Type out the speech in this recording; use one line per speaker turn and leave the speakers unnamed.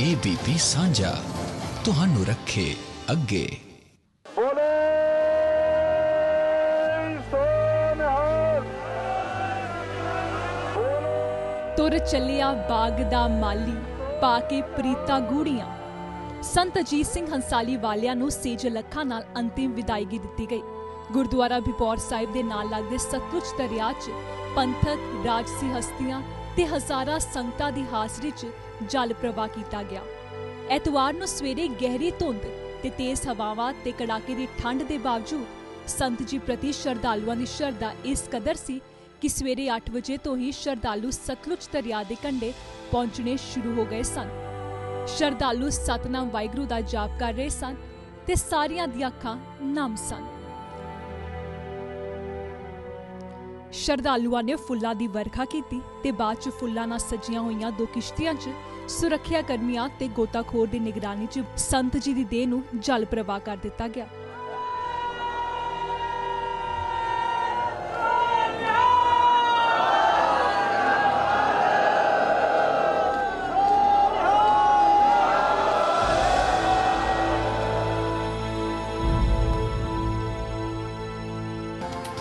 ABP ਸਾਂਝਾ ਤੁਹਾਨੂੰ ਰੱਖੇ ਅੱਗੇ।
ਤੁਰ ਚੱਲਿਆ ਬਾਗ ਦਾ ਮਾਲੀ ਪਾ ਕੇ ਪ੍ਰੀਤਾ ਗੂੜੀਆਂ। ਸੰਤ ਅਜੀਤ ਸਿੰਘ ਹੰਸਾਲੀ ਵਾਲਿਆਂ ਨੂੰ ਸੇਜ ਲੱਖਾਂ ਨਾਲ ਅੰਤਿਮ ਵਿਦਾਇਗੀ ਦਿੱਤੀ ਗਈ। ਗੁਰਦੁਆਰਾ ਬਿਪੌਰ ਸਾਹਿਬ ਦੇ ਨਾਲ ਲੱਗਦੇ ਸਤਲੁਜ ਦਰਿਆ 'ਚ ਪੰਥਕ ਰਾਜਸੀ ਹਸਤੀਆਂ ਤੇ ਹਜ਼ਾਰਾਂ ਸੰਗਤਾਂ ਦੀ ਹਾਜ਼ਰੀ 'ਚ ਜਲ ਪ੍ਰਵਾਹ ਕੀਤਾ ਗਿਆ। ਐਤਵਾਰ ਨੂੰ ਸਵੇਰੇ ਗਹਿਰੀ ਧੁੰਦ ਤੇ ਤੇਜ਼ ਹਵਾਵਾਂ ਤੇ ਕੜਾਕੇ ਦੀ ਠੰਡ ਦੇ ਬਾਵਜੂਦ ਸੰਤ ਜੀ ਪ੍ਰਤੀ ਸ਼ਰਧਾਲੂਆਂ ਦੀ ਸ਼ਰਧਾ ਇਸ ਕਦਰ ਸੀ ਕਿ ਸਵੇਰੇ 8 ਵਜੇ ਤੋਂ ਹੀ ਸ਼ਰਧਾਲੂ ਸਤਲੁਜ ਦਰਿਆ ਦੇ ਕੰਢੇ ਪਹੁੰਚਣੇ ਸ਼ੁਰੂ ਹੋ ਗਏ ਸਨ। ਸ਼ਰਧਾਲੂ ਸਤਨਾਮ ਵਾਹਿਗੁਰੂ ਦਾ ਜਾਪ ਕਰ ਰਹੇ ਸਨ ਤੇ ਸਾਰਿਆਂ ਦੀਆਂ ਅੱਖਾਂ ਨਮ ਸਨ। ਸ਼ਰਧਾਲੂਆਂ ਨੇ ਫੁੱਲਾਂ ਦੀ ਵਰਖਾ ਕੀਤੀ ਤੇ ਬਾਅਦ ਚ ਫੁੱਲਾਂ ਨਾਲ ਸਜੀਆਂ ਹੋਈਆਂ ਦੋ ਕਿਸ਼ਤੀਆਂ 'ਚ ਸੁਰੱਖਿਆ ਕਰਮੀਆਂ ਤੇ ਗੋਤਾਖੋਰ ਦੀ ਨਿਗਰਾਨੀ 'ਚ ਸੰਤ ਜੀ ਦੀ ਦੇਹ ਨੂੰ ਜਲ ਪ੍ਰਵਾਹ ਕਰ ਦਿੱਤਾ ਗਿਆ।